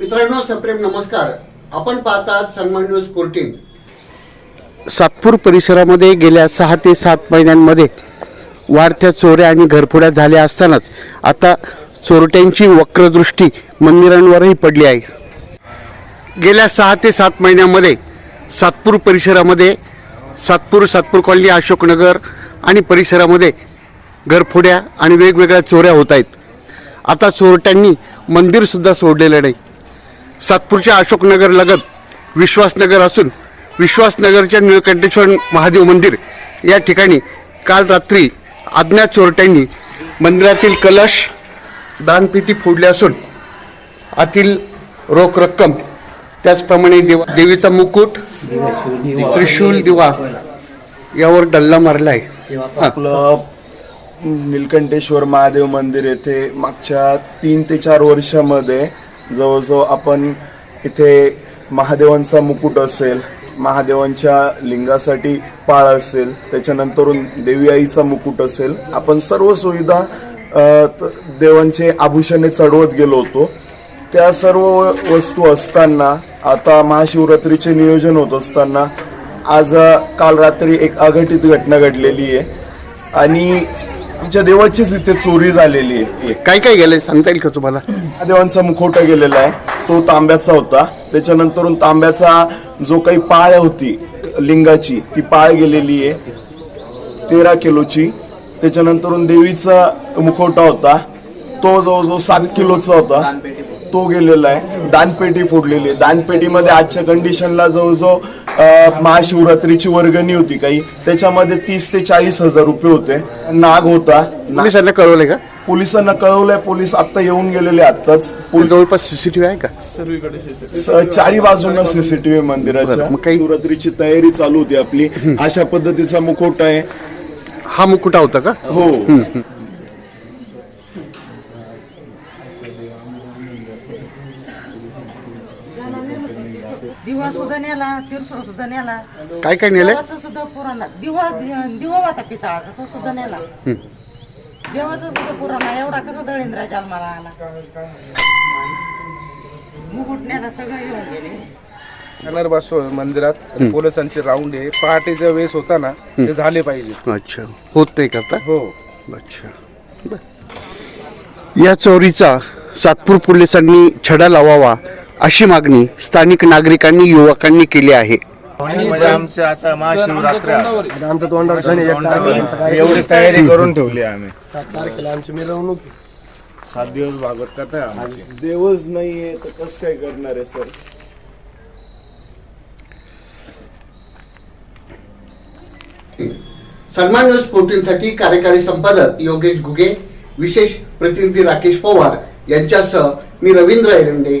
मित्रांनो सप्रेम नमस्कार. आपण पाहतात सन्मान न्यूज फोर्टीन. सातपूर परिसरामध्ये गेल्या सहा ते सात महिन्यांमध्ये वाढत्या चोऱ्या आणि घरफोड्या झाल्या असतानाच आता चोरट्यांची वक्रदृष्टी मंदिरांवरही पडली आहे. गेल्या सहा ते सात महिन्यामध्ये सातपूर परिसरामध्ये सातपूर सातपूर कॉलनी अशोकनगर आणि परिसरामध्ये घरफोड्या आणि वेगवेगळ्या चोऱ्या होत आहेत. आता चोरट्यांनी मंदिरसुद्धा सोडलेलं नाही. सातपूरच्या अशोकनगर लगत विश्वासनगर असून विश्वासनगरच्या निळकंठेश्वर महादेव मंदिर या ठिकाणी काल रात्री अज्ञात चोरट्यांनी मंदिरातील कलश दानपेटी फोडली असून आतील रोख रक्कम त्याचप्रमाणे देवा देवीचा मुकुट त्रिशूल दिवा यावर डल्ला मारला आहे. आपलं निलकंठेश्वर महादेव मंदिर येथे मागच्या तीन ते चार वर्षामध्ये जवळजवळ आपण इथे महादेवांचा मुकुट असेल महादेवांच्या लिंगासाठी पाळ असेल त्याच्यानंतरून देवी आईचा मुकुट असेल आपण सर्व सुविधा त- देवांचे आभूषणे चढवत गेलो होतो. त्या सर्व वस्तू असताना आता महाशिवरात्रीचे नियोजन होत असताना आज काल रात्री एक अघटित घटना घडलेली आहे. आणि आमच्या देवाचीच इथे चोरी झालेली आहे. काय काय गेलंय? सांगता येईल का तुम्हाला? महादेवांचा मुखवटा गेलेला आहे. तो तांब्याचा होता. त्याच्यानंतरून तांब्याचा जो काही पाळ होती लिंगाची ती पाळ गेलेली आहे. तेरा किलोची. त्याच्यानंतरून देवीचा मुखवटा होता. तो जवळजवळ सात किलोचा होता. तो गेलेला आहे. दानपेटी फोडलेली आहे. दानपेटीमध्ये आजच्या कंडिशनला जवळजवळ महाशिवरात्रीची वर्गणी होती काही. त्याच्यामध्ये तीस ते चाळीस हजार रुपये होते. नाग होता. पोलिसांना कळवलंय का? पोलिसांना कळवलंय. पोलीस आता येऊन गेलेले आत्ताच. पोलीस जवळपास सीसीटीव्ही आहे का? स- चारी बाजूंना सीसीटीव्ही मंदिराच्या. मग काही- शिवरात्रीची तयारी चालू होती आपली. अशा पद्धतीचा मुखवटा आहे. हा मुकुटा होता का? हो. दिवा सुद्धा नेला तिरसूळ सुद्धा नेला. काय काय नेलंय? देवाचं सुद्धा पुराण दिवा दिवा होता पितळाचा तो सुद्धा नेला. देवाचं सुद्धा पुराण एवढा कसा दळेंद्रा जन्माला आला? मुकुट नेला सगळं घेऊन गेले. कलर बसव मंदिरात पोलिसांची राऊंड आहे. पहाटेच्या वेळेस होता ना ते झाले पाहिजे. अच्छा. होत नाही का आता? हो. अच्छा. बर. या चोरीचा सातपूर पोलिसांनी छडा लावावा अशी मागणी स्थानिक नागरिकांनी युवकांनी केली आहे. म्हणजे आमचे आता महाशिवरात्र आमचं तोंडावर एवढी तयारी करून ठेवली आम्ही. सात तारखेला आमची मिरवणूक आहे. सात दिवस भागवत कथा आहे आमची. देवच नाहीये तर कसं काय करणार आहे सर? सन्मान न्यूज फोर्टीनसाठी कार्यकारी संपादक योगेश घुगे विशेष प्रतिनिधी राकेश पवार यांच्यासह मी रवींद्र एरंडे